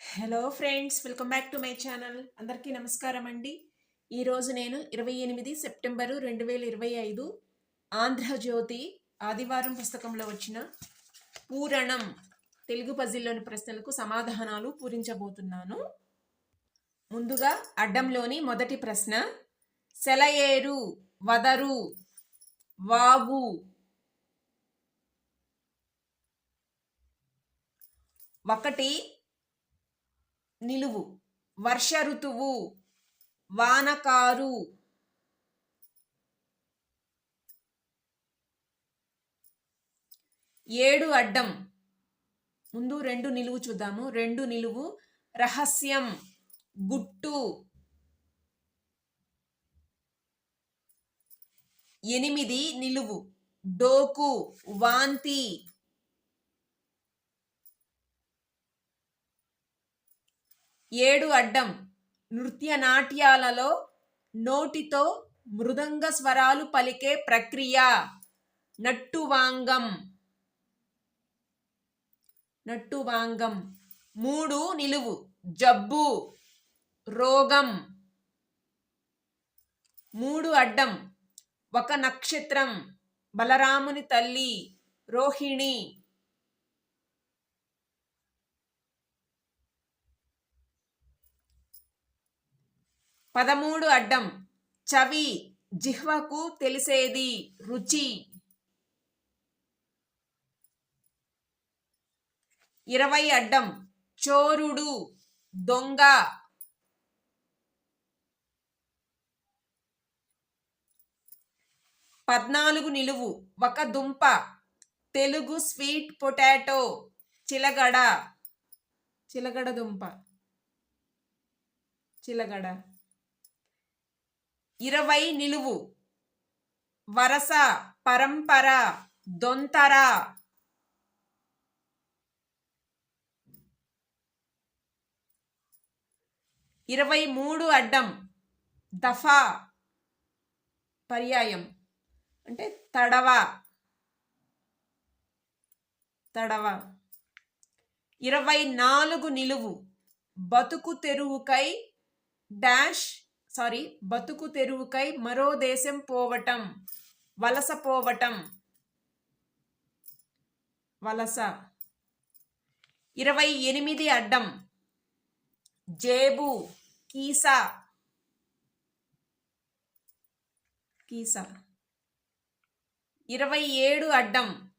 Hello friends welcome back to my channel అందరికీ నమస్కారం అండి. ఈరోజు నేను ఇరవై ఎనిమిది సెప్టెంబరు రెండు వేల ఇరవై ఐదు ఆంధ్రజ్యోతి ఆదివారం పుస్తకంలో వచ్చిన పూరణం తెలుగు పజిల్లోని ప్రశ్నలకు సమాధానాలు పూరించబోతున్నాను. ముందుగా అడ్డంలోని మొదటి ప్రశ్న సెలయేరు వదరు వాగు ఒకటి నిలువు. వర్ష ఋతువు వానకారు ఏడు అడ్డం. ముందు రెండు నిలువు చూద్దాము. రెండు నిలువు రహస్యం గుట్టు. ఎనిమిది నిలువు డోకు వాంతి. ఏడు అడ్డం నృత్య నాట్యాలలో నోటితో మృదంగ స్వరాలు పలికే ప్రక్రియ. నట్టువాంగం. నట్టువాంగం. మూడు నిలువు. జబ్బు. రోగం. మూడు అడ్డం. ఒక నక్షత్రం. బలరాముని తల్లి. రోహిణి. పదమూడు అడ్డం. చవి జిహ్వకు తెలిసేది రుచి. ఇరవై అడ్డం. చోరుడు దొంగ. పద్నాలుగు నిలువు. ఒక దుంప. Telugu sweet potato. చిలగడ. చిలగడ దుంప. చిలగడ. ఇరవై నిలువు. వరస పరంపర దొంతర. ఇరవై మూడు అడ్డం. దఫా. పర్యాయం. అంటే తడవ. తడవ. ఇరవై నాలుగు నిలువు. బతుకు తెరువుకై డాష్ సారీ బతుకు తెరువుకై మరో దేశం పోవటం వలస పోవటం. వలస. ఇరవై ఎనిమిది అడ్డం. జేబు కీసా. కీసా. ఇరవై ఏడు అడ్డం.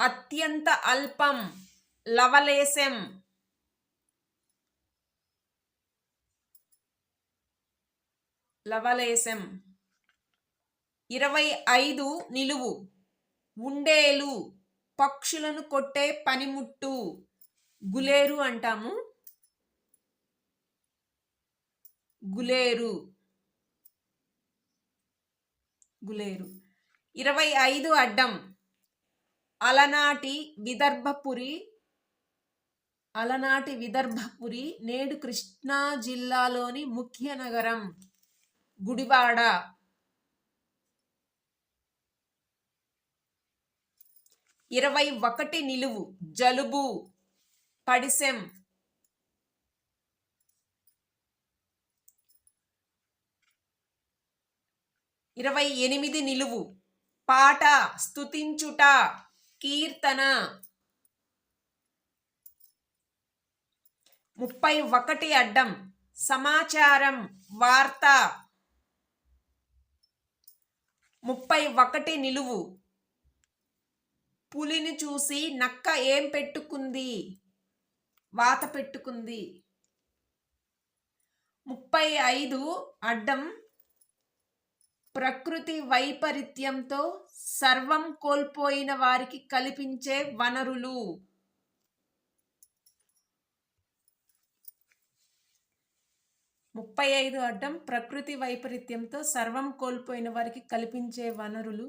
అత్యంత అల్పం లవలేశం. లవలేశం. ఇరవై ఐదు నిలువు. ఉండేలు పక్షులను కొట్టే పనిముట్టు. గులేరు అంటాము. గులేరు. గులేరు. ఇరవై ఐదు అడ్డం. అలనాటి విదర్భపురి. అలనాటి విదర్భపురి నేడు కృష్ణా జిల్లాలోని ముఖ్య నగరం. గుడివాడ. ఇరవై ఒకటి నిలువు జలుబు పడిసెం ఇరవై ఎనిమిది నిలువు పాట స్తుతించుట కీర్తన. ముప్పై ఒకటి అడ్డం సమాచారం వార్త. ముప్పై ఒకటి నిలువు. పులిని చూసి నక్క ఏం పెట్టుకుంది? వాత పెట్టుకుంది. ముప్పై ఐదు అడ్డం ప్రకృతి వైపరీత్యంతో సర్వం కోల్పోయిన వారికి కల్పించే వనరులు. ముప్పై ఐదు అడ్డం ప్రకృతి వైపరీత్యంతో సర్వం కోల్పోయిన వారికి కల్పించే వనరులు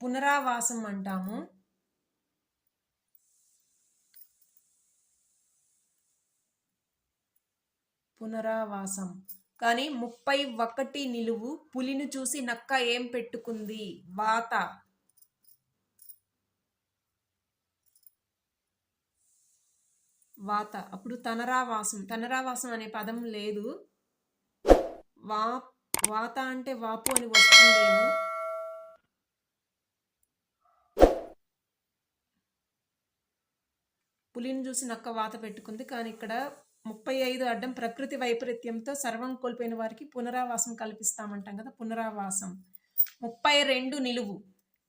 పునరావాసం అంటాము. పునరావాసం. కానీ ముప్పై ఒకటి నిలువు పులిని చూసి నక్క ఏం పెట్టుకుంది? వాత. వాత. అప్పుడు తనరావాసం. తనరావాసం అనే పదం లేదు. వా వాత అంటే వాపు అని వస్తుందేమో. పులిని చూసి నక్క వాత పెట్టుకుంది. కానీ ఇక్కడ ముప్పై ఐదు అడ్డం ప్రకృతి వైపరీత్యంతో సర్వం కోల్పోయిన వారికి పునరావాసం కల్పిస్తామంటాం కదా పునరావాసం. ముప్పై రెండు నిలువు.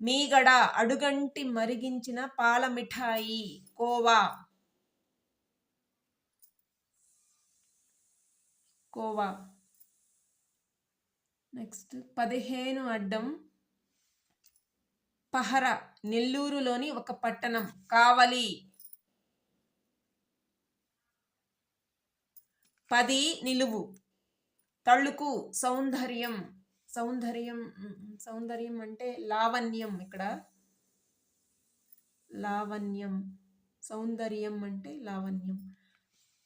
మీగడ అడుగంటి మరిగించిన పాల మిఠాయి కోవా. కోవా నెక్స్ట్ పదిహేను అడ్డం. పహర నెల్లూరులోని ఒక పట్టణం. కావలి. పది నిలువు. తళుకు సౌందర్యం. సౌందర్యం సౌందర్యం అంటే లావణ్యం ఇక్కడ. లావణ్యం. సౌందర్యం అంటే లావణ్యం.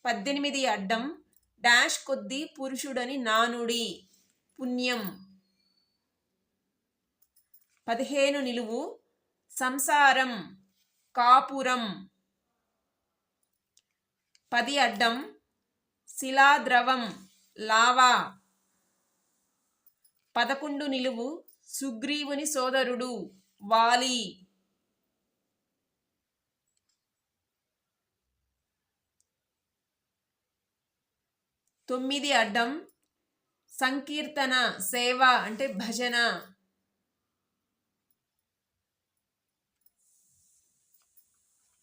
పద్దెనిమిది అడ్డం. డాష్ కొద్ది పురుషుడని నానుడి. పుణ్యం. పదిహేను నిలువు. సంసారం. కాపురం. పది అడ్డం. శిలాద్రవం. లావా. పదకొండు నిలువు. సుగ్రీవుని సోదరుడు. వాలి. తొమ్మిది అడ్డం సంకీర్తన సేవ అంటే భజన.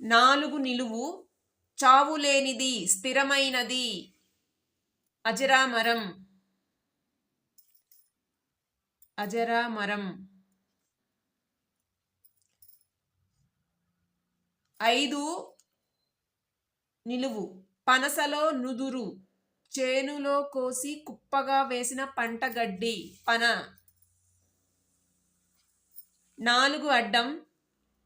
నాలుగు నిలువు చావులేనిది స్థిరమైనది. అజరామరం. అజరామరం. ఐదు నిలువు పనసలో నుదురు. చేనులో కోసి కుప్పగా వేసిన పంట గడ్డి పన. నాలుగు అడ్డం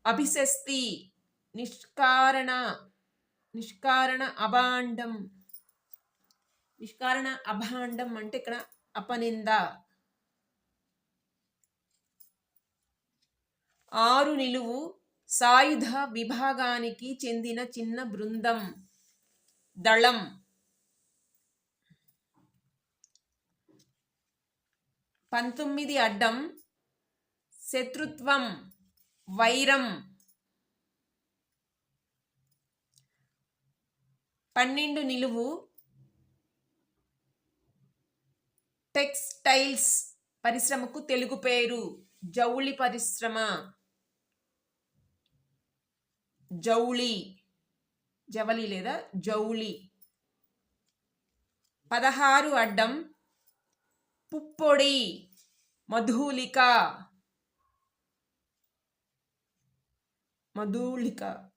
అభిశస్తి నిష్కారణ నిష్కారణ అభాండం. నిష్కారణ అభాండం అంటే ఇక్కడ అపనింద. ఆరు నిలువు సాయుధ విభాగానికి చెందిన చిన్న బృందం దళం. పంతొమ్మిది అడ్డం శత్రుత్వం వైరం. పన్నెండు నిలువు టెక్స్టైల్స్ పరిశ్రమకు తెలుగు పేరు జౌళి పరిశ్రమ. జౌళి జవలి లేదా జౌళి. పదహారు అడ్డం పుప్పొడి. మధులిక. మధులిక.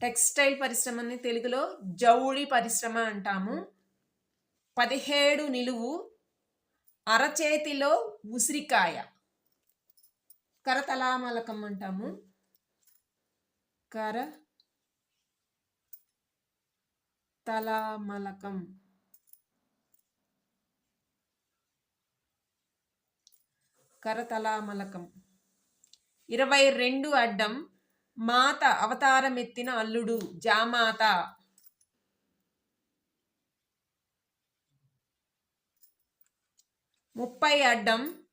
టెక్స్టైల్ పరిశ్రమని తెలుగులో జౌళి పరిశ్రమ అంటాము. పదిహేడు నిలువు అరచేతిలో ఉసిరికాయ. కరతలామలకం అంటాము. కర తలామలకం కరతలామలకం. ఇరవై రెండు అడ్డం మాత అవతారమెత్తిన అల్లుడు జామాత. ముప్పై అడ్డం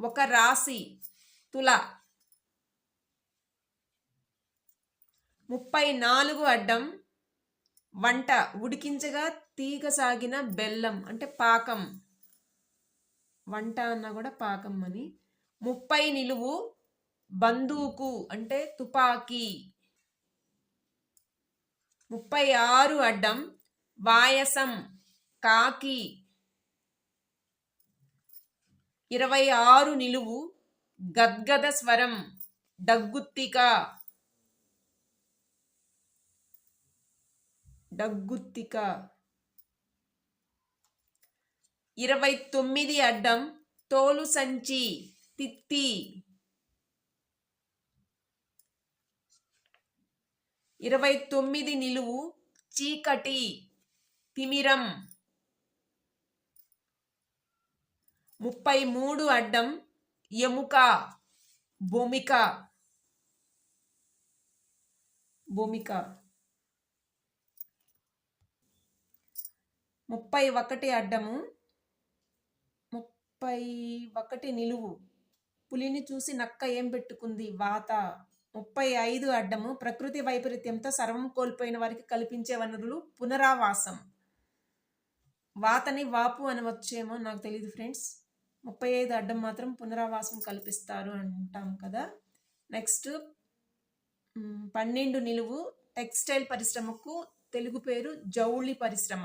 ఒక రాశి తుల. ముప్పై నాలుగు అడ్డం వంట ఉడికించగా తీగ సాగిన బెల్లం అంటే పాకం. వంట అన్న కూడా పాకం అని. ముప్పై నిలువు బందూకు అంటే తుపాకీ. ముప్పై ఆరు అడ్డం వాయసం కాకి. ఇరవై ఆరు నిలువు గద్గద స్వరం దగ్గుత్తిక డగ్గుత్తిక. ఇరవై తొమ్మిది అడ్డం తోలు సంచి తిత్తి. ఇరవై తొమ్మిది నిలువు చీకటి తిమిరం. ముప్పై మూడు అడ్డం ఎముక భూమిక. భూమిక. ముప్పై ఒకటి అడ్డము ముప్పై ఒకటి నిలువు. పులిని చూసి నక్క ఏం పెట్టుకుంది? వాత. ముప్పై ఐదు అడ్డము ప్రకృతి వైపరీత్యంతో సర్వం కోల్పోయిన వారికి కల్పించే వనరులు పునరావాసం. వాతని వాపు అని వచ్చేమో నాకు తెలియదు ఫ్రెండ్స్. ముప్పై ఐదు అడ్డం మాత్రం పునరావాసం కల్పిస్తారు అంటాం కదా. నెక్స్ట్ పన్నెండు నిలువు టెక్స్టైల్ పరిశ్రమకు తెలుగు పేరు జౌళి పరిశ్రమ.